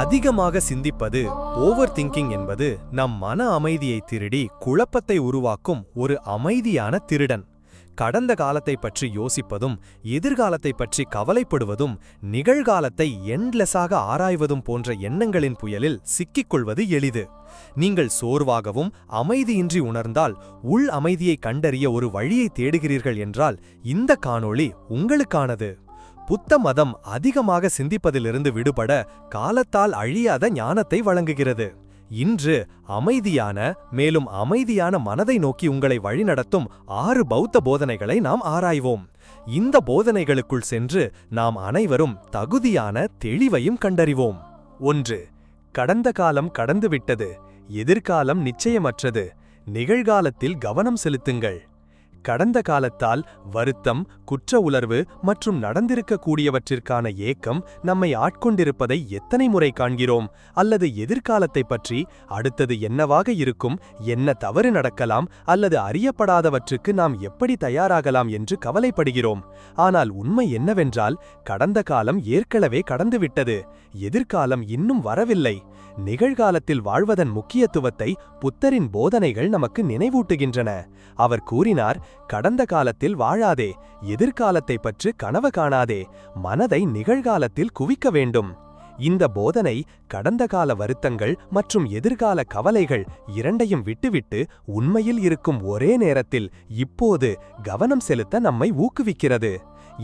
அதிகமாக சிந்திப்பது over thinking என்பது நம் மன அமைதியை திருடி குழப்பத்தை உருவாக்கும் ஒரு அமைதியான திருடன். கடந்த காலத்தை பற்றி யோசிப்பதும் எதிர்காலத்தை பற்றி கவலைப்படுவதும் நிகழ்காலத்தை எண்ட்லெஸ்ஸாக ஆராய்வதும் போன்ற எண்ணங்களின் புயலில் சிக்கிக்கொள்வது எளிது. நீங்கள் சோர்வாகவும் அமைதியின்றி உணர்ந்தால் உள் அமைதியை கண்டறிய ஒரு வழியை தேடுகிறீர்கள் என்றால் இந்த காணொளி உங்களுக்கானது. புத்த மதம் அதிகமாக சிந்திப்பதிலிருந்து விடுபட காலத்தால் அழியாத ஞானத்தை வழங்குகிறது. இன்று அமைதியான மேலும் அமைதியான மனதை நோக்கி உங்களை வழிநடத்தும் ஆறு பௌத்த போதனைகளை நாம் ஆராய்வோம். இந்த போதனைகளுக்குள் சென்று நாம் அனைவரும் தகுதியான தெளிவையும் கண்டறிவோம். ஒன்று கடந்த காலம் கடந்துவிட்டது எதிர்காலம் நிச்சயமற்றது நிகழ்காலத்தில் கவனம் செலுத்துங்கள். கடந்த காலத்தால் வருத்தம் குற்ற உணர்வு மற்றும் நடந்திருக்கக்கூடியவற்றிற்கான ஏக்கம் நம்மை ஆட்கொண்டிருப்பதை எத்தனை முறை காண்கிறோம்? அல்லது எதிர்காலத்தை பற்றி அடுத்தது என்னவாக இருக்கும்? என்ன தவறு நடக்கலாம்? அல்லது அறியப்படாதவற்றுக்கு நாம் எப்படி தயாராகலாம் என்று கவலைப்படுகிறோம். ஆனால் உண்மை என்னவென்றால் கடந்த காலம் ஏற்கனவே கடந்துவிட்டது. எதிர்காலம் இன்னும் வரவில்லை. நிகழ்காலத்தில் வாழ்வதன் முக்கியத்துவத்தை புத்தரின் போதனைகள் நமக்கு நினைவூட்டுகின்றன. அவர் கூறினார் கடந்த காலத்தில் வாழாதே எதிர்காலத்தை பற்றி கனவு காணாதே மனதை நிகழ்காலத்தில் குவிக்க வேண்டும். இந்த போதனை கடந்த கால வருத்தங்கள் மற்றும் எதிர்கால கவலைகள் இரண்டையும் விட்டுவிட்டு உண்மையில் இருக்கும் ஒரே நேரத்தில் இப்போது கவனம் செலுத்த நம்மை ஊக்குவிக்கிறது.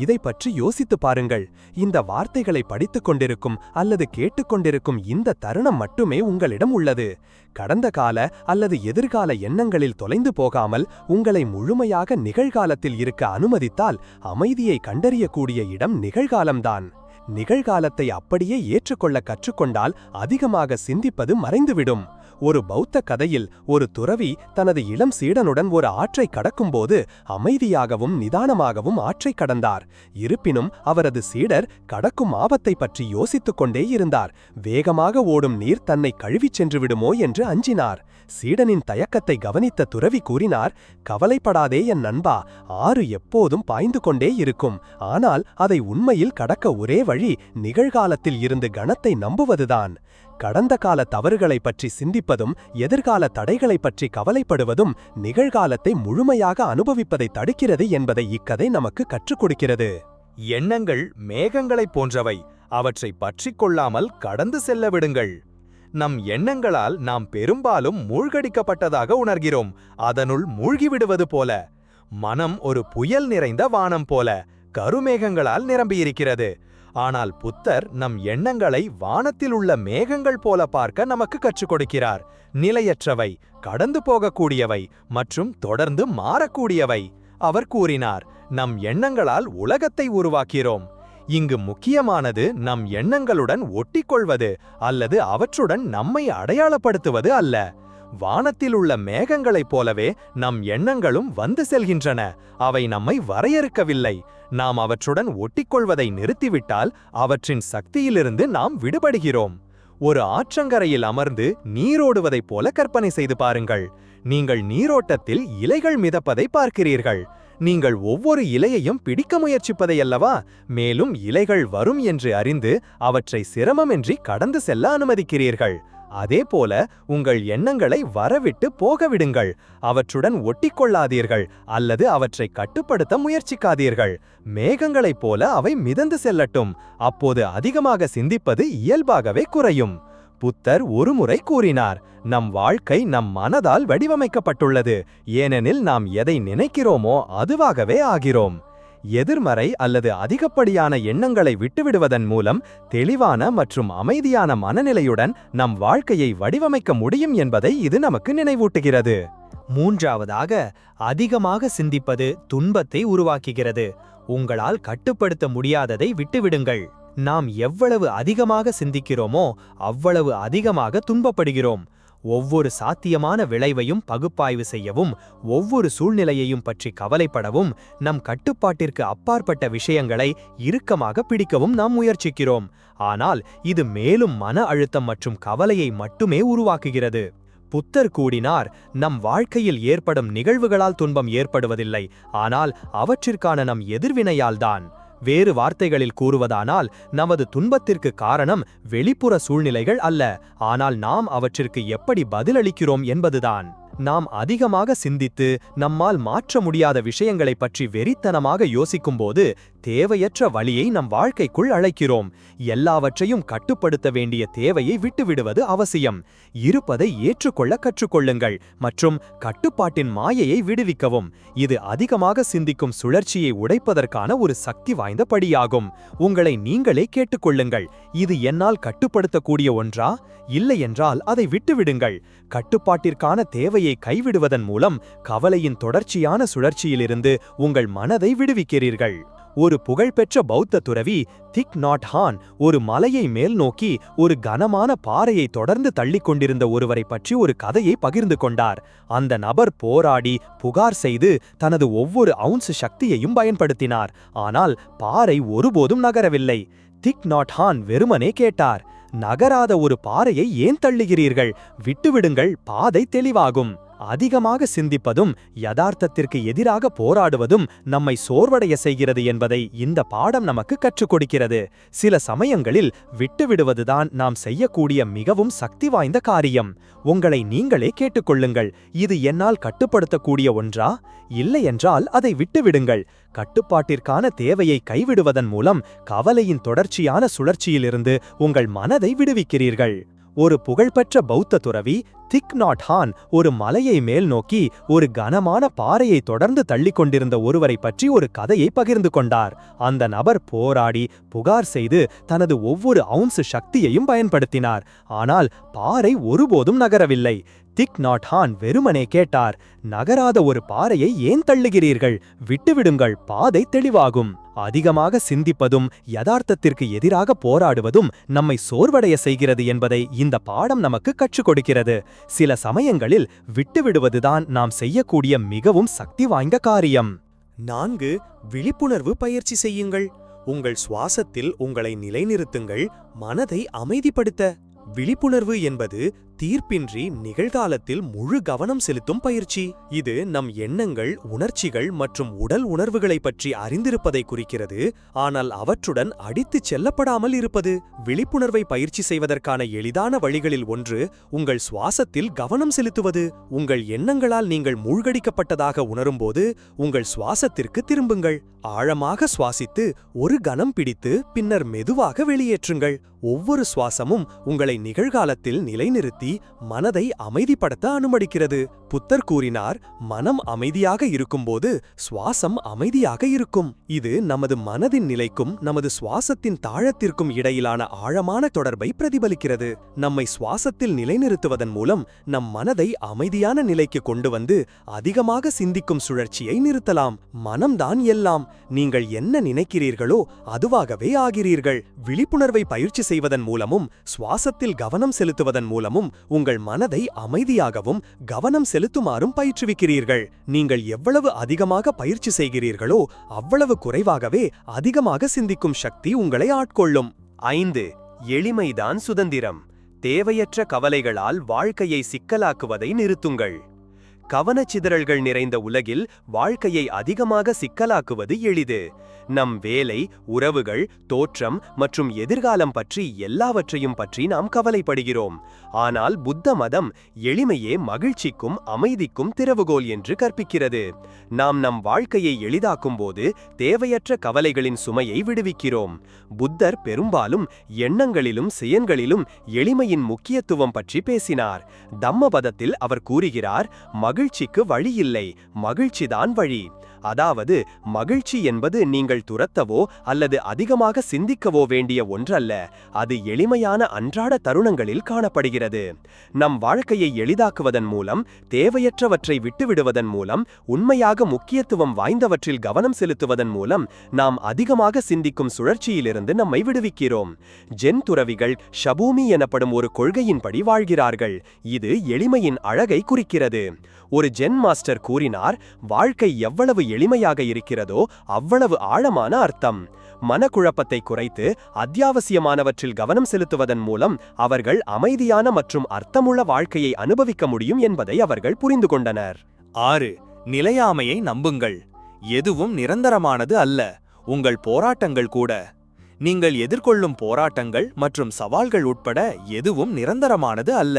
இதை பற்றி யோசித்து பாருங்கள். இந்த வார்த்தைகளை படித்துக் கொண்டிருக்கும் அல்லது கேட்டுக்கொண்டிருக்கும் இந்த தருணம் மட்டுமே உங்களிடம் உள்ளது. கடந்த கால அல்லது எதிர்கால எண்ணங்களில் தொலைந்து போகாமல் உங்களை முழுமையாக நிகழ்காலத்தில் இருக்க அனுமதித்தால் அமைதியை கண்டறியக்கூடிய இடம் நிகழ்காலம்தான். நிகழ்காலத்தை அப்படியே ஏற்றுக்கொள்ள கற்றுக்கொண்டால் அதிகமாக சிந்திப்பது மறைந்துவிடும். ஒரு பௌத்த கதையில் ஒரு துறவி தனது இளம் சீடனுடன் ஒரு ஆற்றை கடக்கும்போது அமைதியாகவும் நிதானமாகவும் ஆற்றை கடந்தார். இருப்பினும் அவரது சீடர் கடக்கும் ஆபத்தை பற்றி யோசித்துக் கொண்டே இருந்தார். வேகமாக ஓடும் நீர் தன்னை கழுவிச் சென்று விடுமோ என்று அஞ்சினார். சீடனின் தயக்கத்தை கவனித்த துறவி கூறினார் கவலைப்படாதே என் நண்பா ஆறு எப்போதும் பாய்ந்து கொண்டே இருக்கும். ஆனால் அதை உண்மையில் கடக்க ஒரே வழி நிகழ்காலத்தில் இருந்து கணத்தை நம்புவதுதான். கடந்த கால தவறுகளை பற்றி சிந்திப்பதும் எதிர்கால தடைகளை பற்றி கவலைப்படுவதும் நிகழ்காலத்தை முழுமையாக அனுபவிப்பதை தடுக்கிறது என்பதை இக்கதை நமக்கு கற்றுக் கொடுக்கிறது. எண்ணங்கள் மேகங்களைப் போன்றவை அவற்றை பற்றிக் கொள்ளாமல் கடந்து செல்ல விடுங்கள். நம் எண்ணங்களால் நாம் பெரும்பாலும் மூழ்கடிக்கப்பட்டதாக உணர்கிறோம். அதனுள் மூழ்கிவிடுவது போல மனம் ஒரு புயல் நிறைந்த வானம் போல கருமேகங்களால் நிரம்பியிருக்கிறது. ஆனால் புத்தர் நம் எண்ணங்களை வானத்தில் உள்ள மேகங்கள் போல பார்க்க நமக்கு கற்றுக் கொடுக்கிறார். நிலையற்றவை கடந்து போகக்கூடியவை மற்றும் தொடர்ந்து மாறக்கூடியவை. அவர் கூறினார் நம் எண்ணங்களால் உலகத்தை உருவாக்கிறோம். இங்கு முக்கியமானது நம் எண்ணங்களுடன் ஒட்டிக்கொள்வது அல்லது அவற்றுடன் நம்மை அடையாளப்படுத்துவது அல்ல. வானத்தில் உள்ள மேகங்களைப் போலவே நம் எண்ணங்களும் வந்து செல்கின்றன. அவை நம்மை வரையறுக்கவில்லை. நாம் அவற்றுடன் ஒட்டிக்கொள்வதை நிறுத்திவிட்டால் அவற்றின் சக்தியிலிருந்து நாம் விடுபடுகிறோம். ஒரு ஆற்றங்கரையில் அமர்ந்து நீரோடுவதைப் போல கற்பனை செய்து பாருங்கள். நீங்கள் நீரோட்டத்தில் இலைகள் மிதப்பதை பார்க்கிறீர்கள். நீங்கள் ஒவ்வொரு இலையையும் பிடிக்க முயற்சிப்பதையல்லவா மேலும் இலைகள் வரும் என்று அறிந்து அவற்றை சிரமமின்றி கடந்து செல்ல அனுமதிக்கிறீர்கள். அதேபோல உங்கள் எண்ணங்களை வரவிட்டு போகவிடுங்கள். அவற்றுடன் ஒட்டிக்கொள்ளாதீர்கள் அல்லது அவற்றை கட்டுப்படுத்த முயற்சிக்காதீர்கள். மேகங்களைப் போல அவை மிதந்து செல்லட்டும். அப்போது அதிகமாக சிந்திப்பது இயல்பாகவே குறையும். புத்தர் ஒருமுறை கூறினார் நம் வாழ்க்கை நம் மனதால் வடிவமைக்கப்பட்டுள்ளது. ஏனெனில் நாம் எதை நினைக்கிறோமோ அதுவாகவே ஆகிறோம். எதிர்மறை அல்லது அதிகப்படியான எண்ணங்களை விட்டுவிடுவதன் மூலம் தெளிவான மற்றும் அமைதியான மனநிலையுடன் நம் வாழ்க்கையை வடிவமைக்க முடியும் என்பதை இது நமக்கு நினைவூட்டுகிறது. மூன்றாவதாக அதிகமாக சிந்திப்பது துன்பத்தை உருவாக்குகிறது. உங்களால் கட்டுப்படுத்த முடியாததை விட்டுவிடுங்கள். நாம் எவ்வளவு அதிகமாக சிந்திக்கிறோமோ அவ்வளவு அதிகமாக துன்பப்படுகிறோம். ஒவ்வொரு சாத்தியமான விளைவையும் பகுப்பாய்வு செய்யவும் ஒவ்வொரு சூழ்நிலையையும் பற்றி கவலைப்படவும் நம் கட்டுப்பாட்டிற்கு அப்பாற்பட்ட விஷயங்களை இறுக்கமாக பிடிக்கவும் நாம் முயற்சிக்கிறோம். ஆனால் இது மேலும் மன அழுத்தம் மற்றும் கவலையை மட்டுமே உருவாக்குகிறது. புத்தர் கூடினார் நம் வாழ்க்கையில் ஏற்படும் நிகழ்வுகளால் துன்பம் ஏற்படுவதில்லை ஆனால் அவற்றிற்கான நம் எதிர்வினையால்தான். வேறு வார்த்தைகளில் கூறுவதானால் நமது துன்பத்திற்கு காரணம் வெளிப்புற சூழ்நிலைகள் அல்ல. ஆனால் நாம் அவற்றிற்கு எப்படி பதிலளிக்கிறோம் என்பதுதான். நாம் அதிகமாக சிந்தித்து நம்மால் மாற்ற முடியாத விஷயங்களைப் பற்றி வெறித்தனமாக யோசிக்கும்போது தேவையற்ற வழியை நம் வாழ்க்கைக்குள் அழைக்கிறோம். எல்லாவற்றையும் கட்டுப்படுத்த வேண்டிய தேவையை விட்டுவிடுவது அவசியம். இருப்பதை ஏற்றுக்கொள்ள கற்றுக்கொள்ளுங்கள் மற்றும் கட்டுப்பாட்டின் மாயையை விடுவிக்கவும். இது அதிகமாக சிந்திக்கும் சுழற்சியை உடைப்பதற்கான ஒரு சக்தி வாய்ந்த படியாகும். உங்களை நீங்களே கேட்டுக்கொள்ளுங்கள். இது என்னால் கட்டுப்படுத்தக்கூடிய ஒன்றா? இல்லையென்றால் அதை விட்டுவிடுங்கள். கட்டுப்பாட்டிற்கான தேவையை கைவிடுவதன் மூலம் கவலையின் தொடர்ச்சியான சுழற்சியிலிருந்து உங்கள் மனதை விடுவிக்கிறீர்கள். ஒரு புகழ்பெற்ற பௌத்த துறவி திக் நாட் ஹான் ஒரு மலையை மேல் நோக்கி ஒரு கனமான பாறையை தொடர்ந்து தள்ளிக் கொண்டிருந்த ஒருவரை பற்றி ஒரு கதையை பகிர்ந்து கொண்டார். அந்த நபர் போராடி புகார் செய்து தனது ஒவ்வொரு அவுன்ஸ் சக்தியையும் பயன்படுத்தினார். ஆனால் பாறை ஒருபோதும் நகரவில்லை. திக் நாட் ஹான் வெறுமனே கேட்டார் நகராத ஒரு பாறையை ஏன் தள்ளுகிறீர்கள்? விட்டுவிடுங்கள் பாதை தெளிவாகும். அதிகமாக சிந்திப்பதும் யதார்த்தத்திற்கு எதிராக போராடுவதும் நம்மை சோர்வடைய செய்கிறது என்பதை இந்த பாடம் நமக்கு கற்றுக் கொடுக்கிறது. சில சமயங்களில் விட்டுவிடுவதுதான் நாம் செய்யக்கூடிய மிகவும் சக்தி வாய்ந்த காரியம். உங்களை நீங்களே கேட்டுக்கொள்ளுங்கள். இது என்னால் கட்டுப்படுத்தக்கூடிய ஒன்றா? இல்லையென்றால் அதை விட்டுவிடுங்கள். கட்டுப்பாட்டிற்கான தேவையை கைவிடுவதன் மூலம் கவலையின் தொடர்ச்சியான சுழற்சியிலிருந்து உங்கள் மனதை விடுவிக்கிறீர்கள். ஒரு புகழ்பெற்ற பௌத்த துறவி திக் நாட் ஹான் ஒரு மலையை மேல் நோக்கி ஒரு கனமான பாறையை தொடர்ந்து தள்ளிக் கொண்டிருந்த ஒருவரை பற்றி ஒரு கதையை பகிர்ந்து கொண்டார். அந்த நபர் போராடி புகார் செய்து தனது ஒவ்வொரு அவுன்ஸ் சக்தியையும் பயன்படுத்தினார். ஆனால் பாறை ஒருபோதும் நகரவில்லை. திக் நாட் ஹான் வெறுமனே கேட்டார் நகராத ஒரு பாறையை ஏன் தள்ளுகிறீர்கள்? விட்டுவிடுங்கள் பாதை தெளிவாகும். அதிகமாக சிந்திப்பதும் யதார்த்தத்திற்கு எதிராக போராடுவதும் நம்மை சோர்வடைய செய்கிறது என்பதை இந்த பாடம் நமக்கு கற்றுக் கொடுக்கிறது. சில சமயங்களில் விட்டுவிடுவதுதான் நாம் செய்யக்கூடிய மிகவும் சக்தி வாய்ந்த காரியம். நான்கு விழிப்புணர்வு பயிற்சி செய்யுங்கள். உங்கள் சுவாசத்தில் உங்களை நிலைநிறுத்துங்கள் மனதை அமைதிப்படுத்த. விழிப்புணர்வு என்பது தீர்ப்பின்றி நிகழ்காலத்தில் முழு கவனம் செலுத்தும் பயிற்சி. இது நம் எண்ணங்கள் உணர்ச்சிகள் மற்றும் உடல் உணர்வுகளை பற்றி அறிந்திருப்பதை குறிக்கிறது. ஆனால் அவற்றுடன் அடித்துச் செல்லப்படாமல் இருப்பது விழிப்புணர்வை பயிற்சி செய்வதற்கான எளிதான வழிகளில் ஒன்று உங்கள் சுவாசத்தில் கவனம் செலுத்துவது. உங்கள் எண்ணங்களால் நீங்கள் மூழ்கடிக்கப்பட்டதாக உணரும்போது உங்கள் சுவாசத்திற்கு திரும்புங்கள். ஆழமாக சுவாசித்து ஒரு கணம் பிடித்து பின்னர் மெதுவாக வெளியேற்றுங்கள். ஒவ்வொரு சுவாசமும் உங்களை நிகழ்காலத்தில் நிலைநிறுத்தி மனதை அமைதிப்படுத்த அனுமதிக்கிறது. புத்தர் கூறினார் மனம் அமைதியாக இருக்கும்போது சுவாசம் அமைதியாக இருக்கும். இது நமது மனதின் நிலைக்கும் நமது சுவாசத்தின் தாழத்திற்கும் இடையிலான ஆழமான தொடர்பை பிரதிபலிக்கிறது. நம்மை சுவாசத்தில் நிலைநிறுத்துவதன் மூலம் நம் மனதை அமைதியான நிலைக்கு கொண்டு வந்து அதிகமாக சிந்திக்கும் சுழற்சியை நிறுத்தலாம். மனம்தான் எல்லாம். நீங்கள் என்ன நினைக்கிறீர்களோ அதுவாகவே ஆகிறீர்கள். விழிப்புணர்வை பயிற்சி செய்வதன் மூலமும் சுவாசத்தில் கவனம் செலுத்துவதன் மூலமும் உங்கள் மனதை அமைதியாகவும் கவனம் செலுத்துமாறும் பயிற்றுவிக்கிறீர்கள். நீங்கள் எவ்வளவு அதிகமாக பயிற்சி செய்கிறீர்களோ அவ்வளவு குறைவாகவே அதிகமாக சிந்திக்கும் சக்தி உங்களை ஆட்கொள்ளும். ஐந்து எளிமைதான் சுதந்திரம். தேவையற்ற கவலைகளால் வாழ்க்கையை சிக்கலாக்குவதை நிறுத்துங்கள். கவனச்சிதறல்கள் நிறைந்த உலகில் வாழ்க்கையை அதிகமாக சிக்கலாக்குவது எளிது. நம் வேலை உறவுகள் தோற்றம் மற்றும் எதிர்காலம் பற்றி எல்லாவற்றையும் பற்றி நாம் கவலைப்படுகிறோம். ஆனால் புத்த மதம் எளிமையே மகிழ்ச்சிக்கும் அமைதிக்கும் திறவுகோல் என்று கற்பிக்கிறது. நாம் நம் வாழ்க்கையை எளிதாக்கும் போது தேவையற்ற கவலைகளின் சுமையை விடுவிக்கிறோம். புத்தர் பெரும்பாலும் எண்ணங்களிலும் செயல்களிலும் எளிமையின் முக்கியத்துவம் பற்றி பேசினார். தம்மபதத்தில் அவர் கூறுகிறார் மகிழ்ச்சிக்கு வழி இல்லை மகிழ்ச்சிதான் வழி. அதாவது மகிழ்ச்சி என்பது நீங்கள் துரத்தவோ அல்லது அதிகமாக சிந்திக்கவோ வேண்டிய ஒன்றல்ல அது எளிமையான அன்றாட தருணங்களில் காணப்படுகிறது. நம் வாழ்க்கையை எளிதாக்குவதன் மூலம் தேவையற்றவற்றை விட்டுவிடுவதன் மூலம் உண்மையாக முக்கியத்துவம் வாய்ந்தவற்றில் கவனம் செலுத்துவதன் மூலம் நாம் அதிகமாக சிந்திக்கும் சுழற்சியிலிருந்து நம்மை விடுவிக்கிறோம். ஜென் துறவிகள் ஷபூமி எனப்படும் ஒரு கொள்கையின்படி வாழ்கிறார்கள். இது எளிமையின் அழகை குறிக்கிறது. ஒரு ஜென் மாஸ்டர் கூறினார் வாழ்க்கை எவ்வளவு எளிமையாக இருக்கிறதோ அவ்வளவு ஆழமான அர்த்தம். மனக்குழப்பத்தை குறைத்து அத்தியாவசியமானவற்றில் கவனம் செலுத்துவதன் மூலம் அவர்கள் அமைதியான மற்றும் அர்த்தமுள்ள வாழ்க்கையை அனுபவிக்க முடியும் என்பதை அவர்கள் புரிந்து கொண்டனர். ஆறு நிலையாமையை நம்புங்கள். எதுவும் நிரந்தரமானது அல்ல. உங்கள் போராட்டங்கள் கூட. நீங்கள் எதிர்கொள்ளும் போராட்டங்கள் மற்றும் சவால்கள் உட்பட எதுவும் நிரந்தரமானது அல்ல.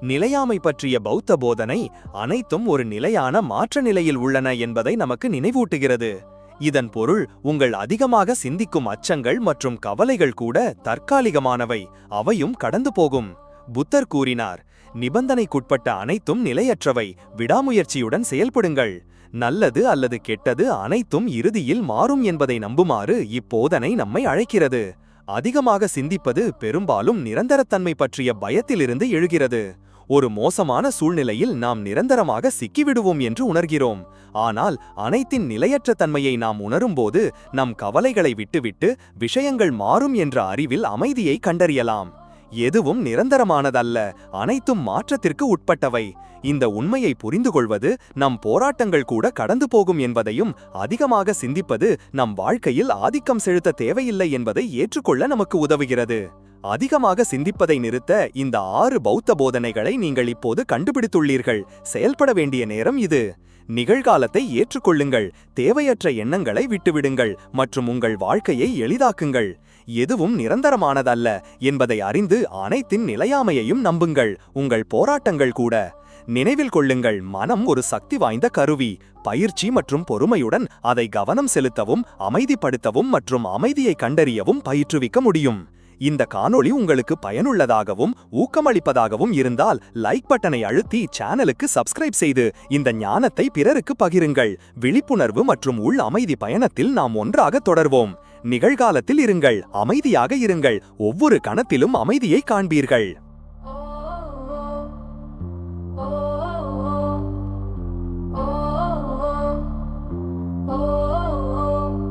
நிலையாமை பற்றிய பௌத்த போதனை அனைத்தும் ஒரு நிலையான மாற்ற நிலையில் உள்ளன என்பதை நமக்கு நினைவூட்டுகிறது. இதன் பொருள் உங்கள் அதிகமாக சிந்திக்கும் அச்சங்கள் மற்றும் கவலைகள் கூட தற்காலிகமானவை அவையும் கடந்து போகும். புத்தர் கூறினார் நிபந்தனைக்குட்பட்ட அனைத்தும் நிலையற்றவை விடாமுயற்சியுடன் செயல்படுங்கள். நல்லது அல்லது கெட்டது அனைத்தும் இறுதியில் மாறும் என்பதை நம்புமாறு இப்போதனை நம்மை அழைக்கிறது. அதிகமாக சிந்திப்பது பெரும்பாலும் நிரந்தரத்தன்மை பற்றிய பயத்திலிருந்து எழுகிறது. ஒரு மோசமான சூழ்நிலையில் நாம் நிரந்தரமாக சிக்கிவிடுவோம் என்று உணர்கிறோம். ஆனால் அனைத்தின் நிலையற்ற தன்மையை நாம் உணரும்போது நம் கவலைகளை விட்டுவிட்டு விஷயங்கள் மாறும் என்ற அறிவில் அமைதியை கண்டறியலாம். எதுவும் நிரந்தரமானதல்ல. அனைத்தும் மாற்றத்திற்கு உட்பட்டவை. இந்த உண்மையை புரிந்து கொள்வது நம் போராட்டங்கள் கூட கடந்து போகும் என்பதையும் அதிகமாக சிந்திப்பது நம் வாழ்க்கையில் ஆதிக்கம் செலுத்த தேவையில்லை என்பதை ஏற்றுக்கொள்ள நமக்கு உதவுகிறது. அதிகமாக சிந்திப்பதை நிறுத்த இந்த ஆறு பௌத்த போதனைகளை நீங்கள் இப்போது கண்டுபிடித்துள்ளீர்கள். செயல்பட வேண்டிய நேரம் இது. நிகழ்காலத்தை ஏற்றுக்கொள்ளுங்கள். தேவையற்ற எண்ணங்களை விட்டுவிடுங்கள். மற்றும் உங்கள் வாழ்க்கையை எளிதாக்குங்கள். எதுவும் நிரந்தரமானதல்ல என்பதை அறிந்து அனைத்தின் நிலையாமையையும் நம்புங்கள். உங்கள் போராட்டங்கள் கூட. நினைவில் கொள்ளுங்கள். மனம் ஒரு சக்தி வாய்ந்த கருவி. பயிற்சி மற்றும் பொறுமையுடன் அதை கவனம் செலுத்தவும் அமைதிப்படுத்தவும் மற்றும் அமைதியை கண்டறியவும் பயிற்றுவிக்க முடியும். இந்த காணொளி உங்களுக்கு பயனுள்ளதாகவும் ஊக்கமளிப்பதாகவும் இருந்தால் லைக் பட்டனை அழுத்தி சேனலுக்கு சப்ஸ்கிரைப் செய்து இந்த ஞானத்தை பிறருக்கு பகிருங்கள். விழிப்புணர்வு மற்றும் உள் அமைதி பயணத்தில் நாம் ஒன்றாக தொடர்வோம். நிகழ்காலத்தில் இருங்கள் அமைதியாக இருங்கள். ஒவ்வொரு கணத்திலும் அமைதியை காண்பீர்கள்.